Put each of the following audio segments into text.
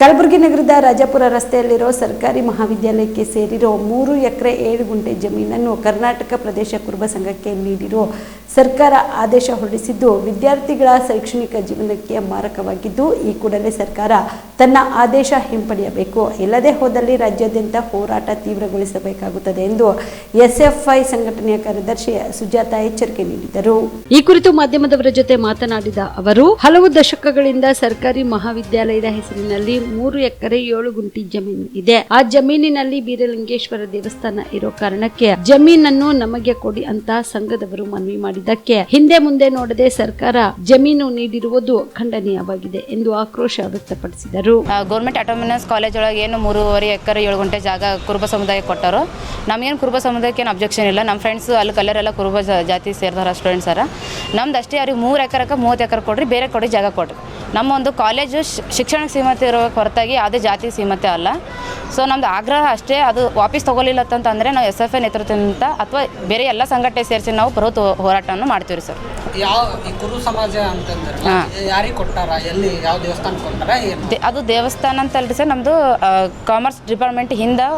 ಕಲಬುರಗಿ ನಗರದ ರಾಜಾಪುರ ರಸ್ತೆಯಲ್ಲಿರೋ ಸರ್ಕಾರಿ ಮಹಾವಿದ್ಯಾಲಯಕ್ಕೆ ಸೇರಿರೋ ಮೂರು ಎಕರೆ ಏಳು ಗುಂಟೆ ಜಮೀನನ್ನು ಕರ್ನಾಟಕ ಪ್ರದೇಶ ಕುರುಬ ಸಂಘಕ್ಕೆ ನೀಡಿರೋ ಸರ್ಕಾರ ಆದೇಶ ಹೊರಡಿಸಿದ್ದು, ವಿದ್ಯಾರ್ಥಿಗಳ ಶೈಕ್ಷಣಿಕ ಜೀವನಕ್ಕೆ ಮಾರಕವಾಗಿದ್ದು, ಈ ಕೂಡಲೇ ಸರ್ಕಾರ ತನ್ನ ಆದೇಶ ಹಿಂಪಡೆಯಬೇಕು. ಇಲ್ಲದೆ ಹೋದಲ್ಲಿ ರಾಜ್ಯಾದ್ಯಂತ ಹೋರಾಟ ತೀವ್ರಗೊಳಿಸಬೇಕಾಗುತ್ತದೆ ಎಂದು ಎಸ್ಎಫ್ಐ ಸಂಘಟನೆಯ ಕಾರ್ಯದರ್ಶಿ ಸುಜಾತ ಎಚ್ಚರಿಕೆ ನೀಡಿದರು. ಈ ಕುರಿತು ಮಾಧ್ಯಮದವರ ಜೊತೆ ಮಾತನಾಡಿದ ಅವರು, ಹಲವು ದಶಕಗಳಿಂದ ಸರ್ಕಾರಿ ಮಹಾವಿದ್ಯಾಲಯದ ಹೆಸರಿನಲ್ಲಿ ಮೂರು ಎಕರೆ ಏಳು ಗುಂಟಿ ಜಮೀನು ಇದೆ. ಆ ಜಮೀನಿನಲ್ಲಿ ಬೀರಲಿಂಗೇಶ್ವರ ದೇವಸ್ಥಾನ ಇರೋ ಕಾರಣಕ್ಕೆ ಜಮೀನನ್ನು ನಮಗೆ ಕೊಡಿ ಅಂತ ಸಂಘದವರು ಮನವಿ ಮಾಡಿದ್ದಕ್ಕೆ ಹಿಂದೆ ಮುಂದೆ ನೋಡದೆ ಸರ್ಕಾರ ಜಮೀನು ನೀಡಿರುವುದು ಖಂಡನೀಯವಾಗಿದೆ ಎಂದು ಆಕ್ರೋಶ ವ್ಯಕ್ತಪಡಿಸಿದರು. ಗೌರ್ಮೆಂಟ್ ಆಟೋಮಿನಸ್ ಕಾಲೇಜ್ ಒಳಗೆ ಏನು ಮೂರುವರೆ ಎಕರೆ, ಏಳು ಗಂಟೆ ಜಾಗ ಕುರುಬ ಸಮುದಾಯಕ್ಕೆ ಕೊಟ್ಟರು. ನಮಗೇನು ಕುರುಬ ಸಮುದಾಯಕ್ಕೆ ಏನು ಅಬ್ಜೆಕ್ಷನ್ ಇಲ್ಲ. ನಮ್ಮ ಫ್ರೆಂಡ್ಸ್ ಅಲ್ಲಿ ಕಲ್ಲರೆಲ್ಲ ಕುರುಬ ಜಾತಿ ಸೇರಿದಾರ ಸ್ಟೂಡೆಂಟ್ಸ್ ಅರ. ನಮ್ದು ಅಷ್ಟೇ ಅವ್ರಿಗೆ ಮೂರು ಎಕರೆಕ್ಕೆ ಮೂವತ್ತು ಎಕರೆ ಕೊಡ್ರಿ ಬೇರೆ ಕೊಡಿ ಜಾಗ ಕೊಡ್ರಿ ನಮ್ಮ ಒಂದು ಕಾಲೇಜು ಶಿಕ್ಷಣಕ್ಕೆ ಸೀಮಿತ ಇರೋ ಹೊರತಾಗಿ ಯಾವುದೇ ಜಾತಿ ಸೀಮಿತ ಅಲ್ಲ. ಸೊ ನಮ್ದು ಆಗ್ರಹ ಅಷ್ಟೇ ಅದು ವಾಪಸ್ ತಗೊಲಿಲ್ಲ ಅಂತಂದರೆ ನಾವು ಎಸ್ ಎಫ್ ಐ ನೇತೃತ್ವದಿಂದ ಅಥವಾ ಬೇರೆ ಎಲ್ಲ ಸಂಘಟನೆ ಸೇರಿಸಿ ನಾವು ಬೃಹತ್ ಹೋರಾಟವನ್ನು ಮಾಡ್ತೀವಿ ಸರ್. ಯಾವ ಈ ಕುರು ಸಮಾಜ ಅಂತಂದ್ರೆ. ಯಾರಿಗೆ ಕೊಟ್ಟಾರ ಎಲ್ಲಿ ಯಾವ ದೇವಸ್ಥಾನ ಕೊಟ್ಟಾರ ಅದು ದೇವಸ್ಥಾನ ಅಂತ ಅಲ್ರಿ ಸರ್ ನಮ್ಮದು ಕಾಮರ್ಸ್ ಡಿಪಾರ್ಟ್ಮೆಂಟ್ ಹಿಂದೆ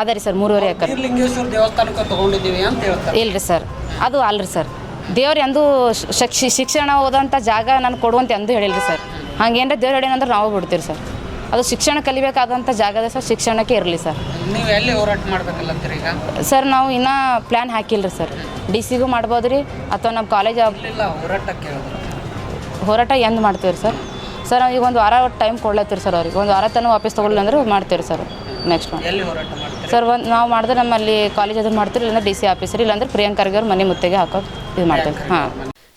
ಅದ ರೀ ಸರ್ ಮೂರುವರೆ ಎಕರೆ. ಲಿಂಗೇಶ್ವರ ದೇವಸ್ಥಾನಕ್ಕೆ ತಗೊಂಡಿದ್ದೀವಿ ಅಂತ ಹೇಳ್ತಾರೆ. ಇಲ್ರಿ ಸರ್ ಅದು ಅಲ್ರಿ ಸರ್. ದೇವ್ರು ಎಂದು ಶಕ್ಷಿ ಶಿಕ್ಷಣ ಓದೋಂಥ ಜಾಗ ನಾನು ಕೊಡುವಂತ ಹೇಳಿಲ್ಲ ಹೇಳಿಲ್ರಿ ಸರ್. ಹಂಗೇನ್ರ ದೇವ್ರು ಹೇಳಿನಂದ್ರೆ ನಾವು ಬಿಡ್ತೀವಿ ಸರ್. ಅದು ಶಿಕ್ಷಣ ಕಲಿಬೇಕಾದಂಥ ಜಾಗದ ಸರ್ ಶಿಕ್ಷಣಕ್ಕೆ ಇರಲಿ ಸರ್. ನೀವು ಎಲ್ಲಿ ಹೋರಾಟ ಮಾಡ್ಬೇಕಲ್ಲ ಅಂತೀರಿ ಈಗ? ಸರ್ ನಾವು ಇನ್ನೂ ಪ್ಲ್ಯಾನ್ ಹಾಕಿಲ್ರಿ ಸರ್. ಡಿ ಸಿಗೂ ಮಾಡ್ಬೋದು ರೀ ಅಥವಾ ನಮ್ಮ ಕಾಲೇಜ್ ಇಲ್ಲ ಹೋರಾಟಕ್ಕೆ ಹೇಳಿದ್ರು ಹೋರಾಟ ಎಂದು ಮಾಡ್ತೀವಿ ಸರ್. ಸರ್ ಈಗ ಒಂದು ವಾರ ಟೈಮ್ ಕೊಡ್ಲತ್ತೀರಿ ಸರ್ ಅವ್ರಿಗೆ. ಒಂದು ವಾರ ತನಕ ವಾಪಸ್ ತೊಗೊಳ್ಳಿ ಅಂದ್ರೆ ಮಾಡ್ತೀರಿ ಸರ್ ನೆಕ್ಸ್ಟ್ ಎಲ್ಲಿ ಹೋರಾಟ ಮಾಡ್ತೀರಿ? ಸರ್ ಒಂದು ನಾವು ಮಾಡಿದ್ರೆ ನಮ್ಮಲ್ಲಿ ಕಾಲೇಜ್ ಅದನ್ನು ಮಾಡ್ತೀರಿ ಇಲ್ಲಾಂದ್ರೆ ಡಿ ಸಿ ಆಫೀಸರ್ ಇಲ್ಲಾಂದ್ರೆ ಪ್ರಿಯಾಂಕರ್ಗೆ ಅವ್ರ ಮನೆ ಮುತ್ತಿಗೆ ಹಾಕೋದು ಇದು ಮಾಡ್ತೀವಿ. ಹಾಂ.